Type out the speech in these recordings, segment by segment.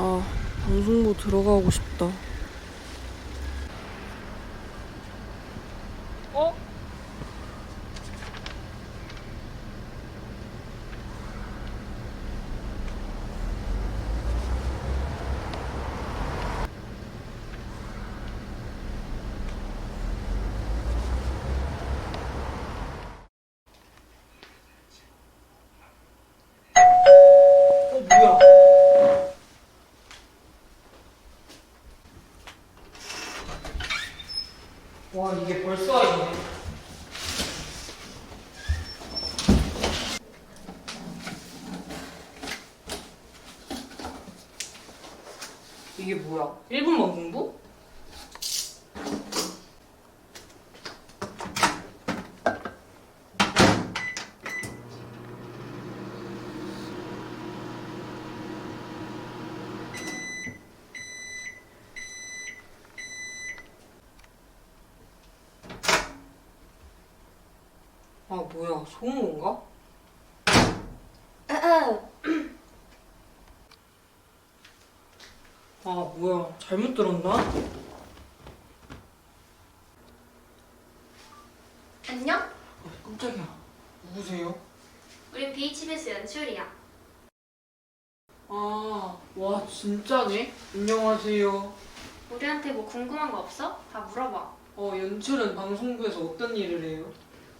아 방송부 들어가고 싶다. 와, 이게 벌써 와있네. 이게 뭐야? 1분만 공부? 뭐야. 소음 건가? 아, 뭐야. 잘못 들었나? 안녕? 아, 깜짝이야. 누구세요? 우린 BHBS 연출이야. 아, 와, 진짜네? 안녕하세요. 우리한테 뭐 궁금한 거 없어? 다 물어봐. 어, 연출은 방송부에서 어떤 일을 해요?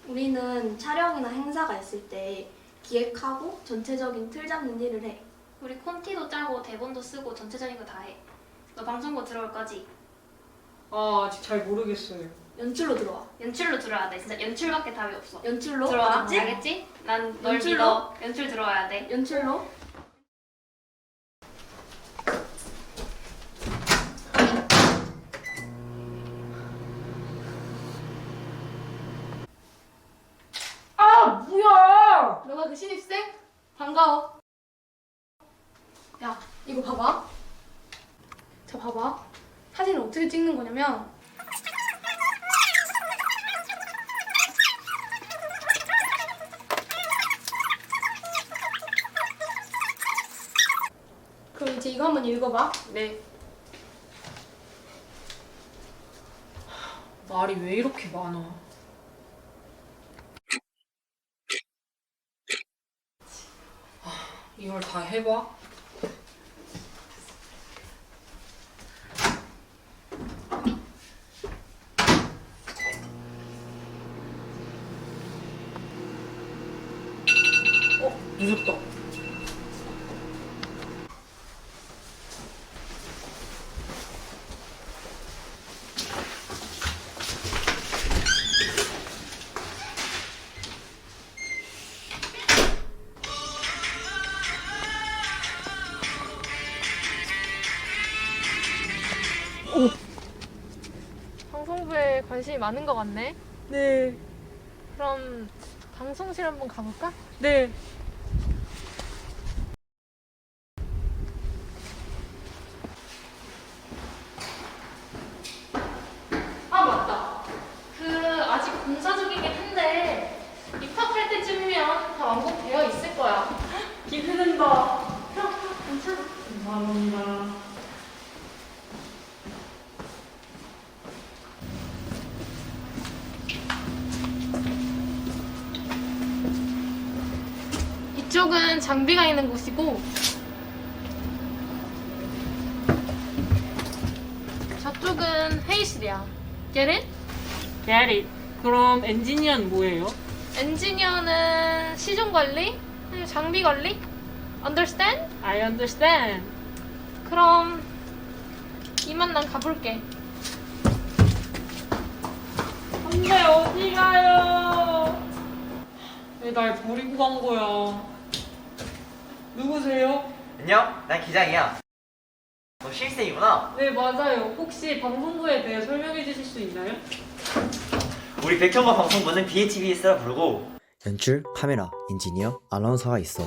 우리는 촬영이나 행사가 있을 때 기획하고 전체적인 틀 잡는 일을 해. 우리 콘티도 짜고 대본도 쓰고 전체적인 거 다 해. 너 방송부 들어올 거지? 아, 아직 잘 모르겠어요. 연출로 들어와. 연출로 들어야 돼. 진짜 연출밖에 답이 없어. 연출로 들어와. 알겠지? 난 널 연출로? 믿어. 연출 들어와야 돼. 연출로. 아, 뭐야! 너가 그 신입생? 반가워. 야, 이거 봐봐. 자, 봐봐. 사진을 어떻게 찍는 거냐면 그럼 이제 이거 한번 읽어봐. 네. 말이 왜 이렇게 많아? 이걸 다 해봐? 어, 늦었다. 방송부에 관심이 많은 것 같네. 네, 그럼 방송실 한번 가볼까? 네. 아 맞다. 그 아직 공사 중이긴 한데 입학할 때쯤이면 다 완공되어 있을 거야. 기대된다. 괜찮아. 감사합니다. 이쪽은 장비가 있는 곳이고 저쪽은 회의실이야. Get it? Get it. 그럼 엔지니어는 뭐예요? 엔지니어는 시종 관리, 장비 관리. Understand? I understand. 그럼 이만 난 가볼게. 근데 어디 가요? 왜 날 버리고 간 거야? 안녕, 난 기장이야. 너 신입생이구나. 네, 맞아요. 혹시 방송부에 대해 설명해 주실 수 있나요? 우리 백현과 방송부는 BHBS라 부르고 연출, 카메라, 엔지니어, 아나운서가 있어.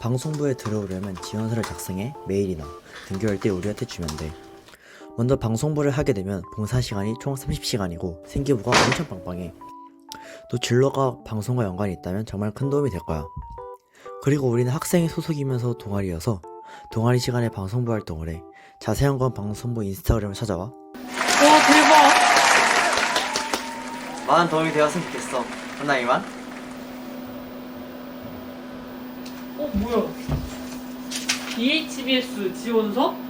방송부에 들어오려면 지원서를 작성해 메일이나 등교할 때 우리한테 주면 돼. 먼저 방송부를 하게 되면 봉사 시간이 총 30시간이고 생기부가 엄청 빵빵해. 또 진로가 방송과 연관이 있다면 정말 큰 도움이 될 거야. 그리고 우리는 학생의 소속이면서 동아리여서 동아리 시간에 방송부 활동을 해. 자세한 건 방송부 인스타그램을 찾아와. 와 대박. 많은 도움이 되었으면 좋겠어. 그나 이만. 어 뭐야? BHBS 지원서?